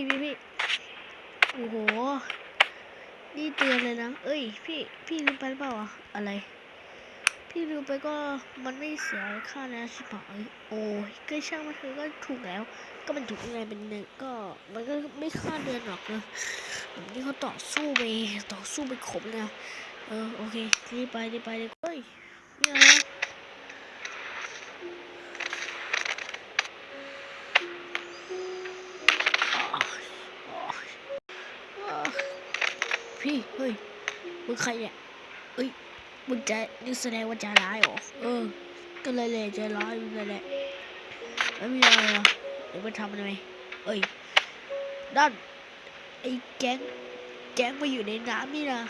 พี่พี่พี่โอ้โหนี่เตือนเลยนะ เอ้ย พี่ พี่ลืมไปหรือเปล่าอะอะไร พี่ลืมไปก็มันไม่เสียค่านะชิบหายโอ้ยก็ช่างมันเถอก็ถูกแล้ว ก็มันถูกยังไงเป็นเนี่ยก็มันก็ไม่ค่าเดือนหรอกนะนี้เขาต่อสู้ไปต่อสู้ไปขมนะเออโอเครีบไปรีบไปรีบเฮ้ยเนี่ย พี่เฮ้ยมึงใครเนี่ยเอ้ยมึงจะนี่แสดงว่าใจร้ายเหรอเออ ก็เลยเลยใจร้ายมึงนั่นแหละไม่มีอะไรหรอเดี๋ยวไปทำอะไรเอ้ยด้านไอ้แก๊งแก๊งมาอยู่ในน้ำนี่นะ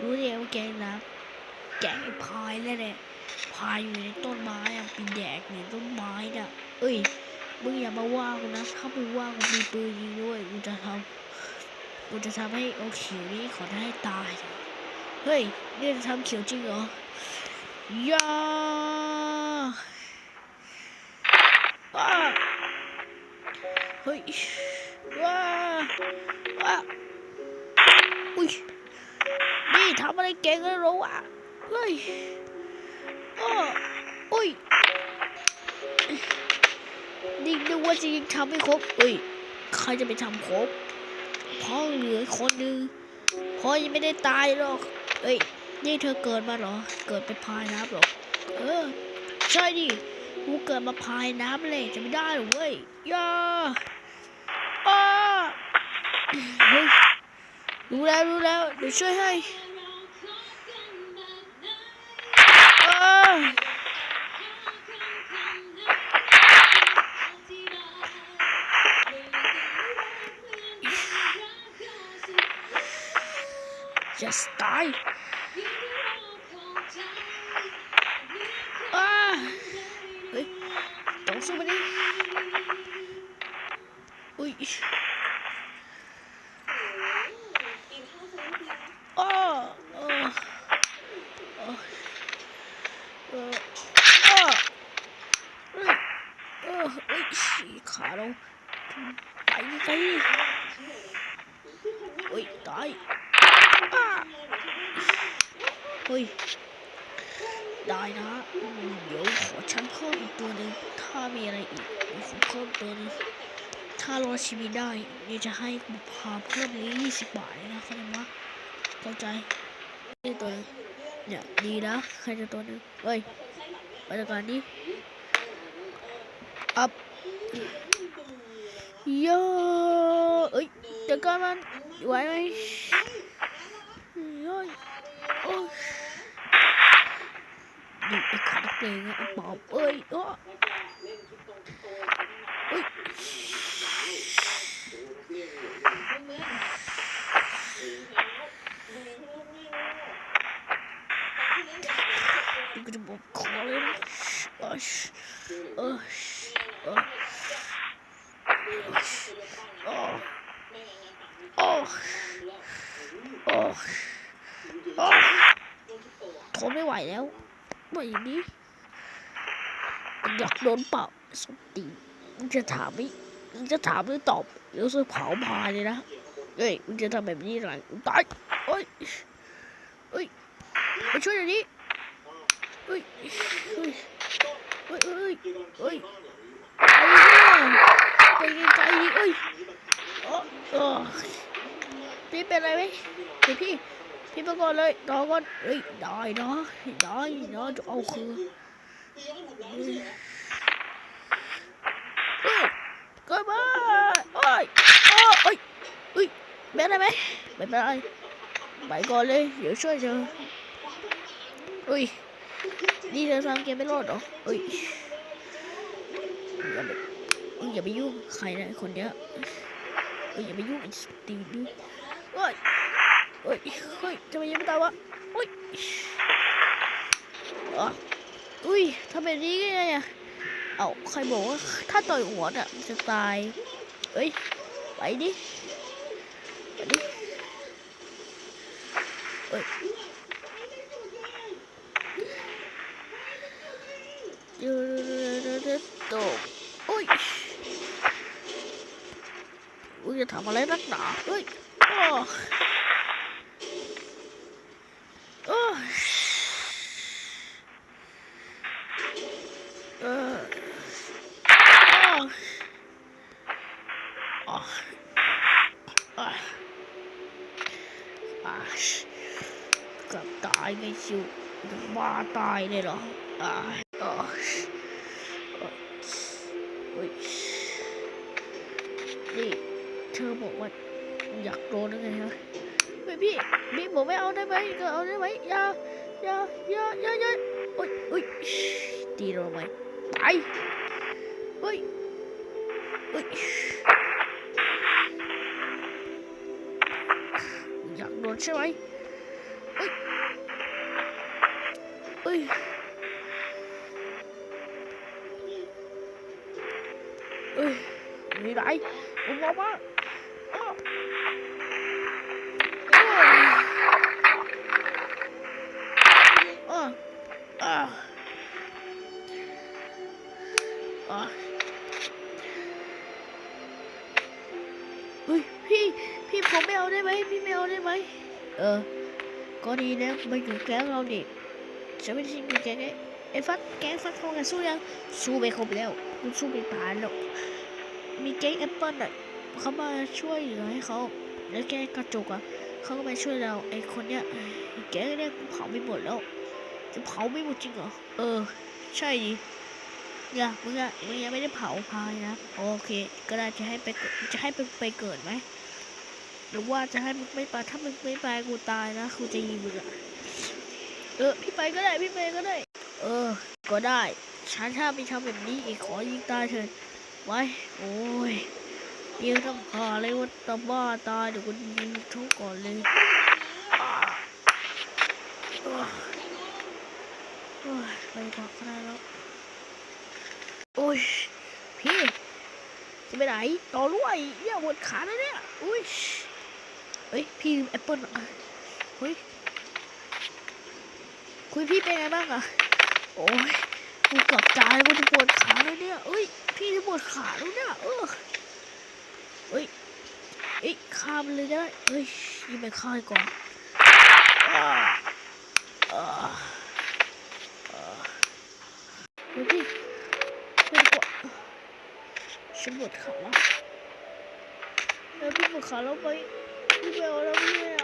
รู้ได้ไงว่าแก๊งน้ำแก๊งไอ้พายนั่นแหละพายอยู่ในต้นไม้อะปีนแดกในต้นไม้น่ะ เอ้ยมึงอย่ามาว่ากูนะถ้ามึงว่ากูมีปืนยิงด้วยกูจะทำ กูจะทำให้โอเขียวนี้ขอให้ตาย เฮ้ยนี่จะทำเขียวจริงเหรอยาว้าเฮ้ยว้าว้าอุ้ยนี่ทำอะไรเก่งเลยหรอวะเฮ้ยอ้ออุ้ยนี่นึกว่าจะยังทำไม่ครบเอ้ยใครจะไปทำครบ พ่อเหลือคนหนึ่งพ่อยังไม่ได้ตายหรอกเอ้ยนี่เธอเกิดมาเหรอ เกิดเป็นพายน้ำหรอเออ ใช่ดิกูเกิดมาพายน้ำเลยจะไม่ได้หรอเว้ยย่าอ้าเฮ้ยรู้แล้วรู้แล้วเดี๋ยวช่วยให้ จะตายอ้าเฮ้ยต้องสู้มันดิอุ้ยอ้าเออเออเอออ้าเฮ้เออเฮ้ยขาเราไปไปเฮ้ยตายอ้า เฮ้ย ได้นะ เดี๋ยวขอฉันเพิ่มอีกตัวหนึ่งถ้ามีอะไรอีกเดี๋ยวขอเพิ่มตัวนึงถ้ารอดชีวิตได้เดี๋ยวจะให้บุพาเพิ่มนี้ยี่สิบบาทเลยนะเข้าใจไหมเข้าใจนี่ตัวนึงเนี่ยดีนะใครจะตัวหนึงเฮ้ยบรรยากาศนี้อัพโย่เอ้ยเดี๋ยวก่อนมันไหวไหม โอ้ยดูไอ้ขานักเลงอะไอ้ปอบ ทนไม่ไหวแล้วว่าอย่นี้อยากโดนเป่าสมตีนมึงจะถามไหมมึงจะถามหรือตอบเดี๋ยวจะเผาพายเลยนะเฮ้ยมึงจะทำแบบนี้หลังตายเฮ้ยเฮ้ยมาช่วยหน่อยดิเฮ้ยเฮ้ยเฮ้ยเฮ้ยเฮ้ยไปไกลดิเฮ้ยเออเออพี่เป็นอะไรไหมเดี๋ยวพี่ พี่ไปก่อนเลยรอก่อนเฮ้ยได้นะได้นะจะเอาคือเฮ้ยเกิดมาโอ้ยโอ้ยเอ้ยเฮ้ยเป็นอะไรไหมไม่เป็นไรไปก่อนเลยเดี๋ยวช่วยเธอเฮ้ยนี่เธอทำเกมไม่รอดหรอเฮ้ยอย่าไปอย่าไปยุ่งใครนะคนเนี้ยอย่าไปยุ่งไอ้สตีนดิเฮ้ย เฮ้ยเฮ้ยทำไมยังไม่ตายวะอุ้ยอุ้ยทำแบบนี้ได้ไงอะเอาใครบอกว่าถ้าต่อยหัวน่ะจะตายเฮ้ย ไปดิไปดิเฮ้ยเดี๋ยวเดี๋ยวเดี๋ยวตกโอ้ยอุ้ยจะทำอะไรนักหนาเฮ้ยอ้ออ้อ เอออ้ออ้ออ้ออ่าเกับตายไงชิวบ้าตายเลยเหรออ่าอ้อเฮ้ยนี่เธอบอกว่าอยากโดนยังไงฮะเฮ้ยพี่พี่บอกไม่เอาได้ไหมก็เอาได้ไหมอย่าอย่าอย่าอย่าอย่าโอ้ยโอ้ยตีเราไหม ไปเฮ้ยเฮ้ยอยากโดนใช่ไหมเฮ้ยเฮ้ยเฮ้ยมีไรผมบอกว่าอ้ออ้อ อ้ออ้ยพี่พี่ผมไม่เอาได้ไหมพี่ไม่เอาได้ไหมเออ ก็ดีนะมาอยู่แก๊งเราดิฉันไม่ได้อยู่แก๊งไอ้ไอ้ฟัดแก๊งฟัดทองกันสู้ยังสู้ไปครบแล้วคุณสู้ไปผ่านหรอกมีแก๊งแอปเปิลอะเขามาช่วยเหลือให้เขาแล้วแก๊งกระจกอะเขาก็มาช่วยเราไอ้คนเนี้ยแก๊งเนี่ยกูเผาไม่หมดแล้วจะเผาไม่หมดจริงเหรอเออ ใช่ดิ อย่ามึงอะมึงยังไม่ได้เผาพายนะ โอเค ก็ได้จะให้ไปจะให้ไปไปเกิดไหมหรือว่าจะให้มึงไม่ไปถ้ามึงไม่ไปกูตายนะกูจะยิงมึงอะเออพี่ไปก็ได้พี่ไปก็ได้ เออ ก็ได้ฉันถ้าไม่ทำแบบนี้อีกขอยิงตายเถิดไว้โอ้ยยิงต้องหาเลยว่าตาบ้าตายเดี๋ยวกูยิงทุกก่อนเลยอ่าเออโอ้ยไปบอกก็ได้แล้ว อ้ยพี่จะไปไหนต่อรวยเนี่ยหมดขาแล้วเนี่ยอุ้ยเฮ้ยพี่แอปเปิลอะเฮ้ยคุยพี่เป็นไงบ้างอะโอ้ยกูเกับตายกูจะปวดขาแล้วเนี่ยเอ้ยพี่จะปวดขาแล้วเนี่ยเออเฮ้ยเอ้ยข้ามเลยได้เฮ้ยยิงไปข้าดีกว่อนอ่าอ่า ฉันปวดขาแล้วแล้วพี่ป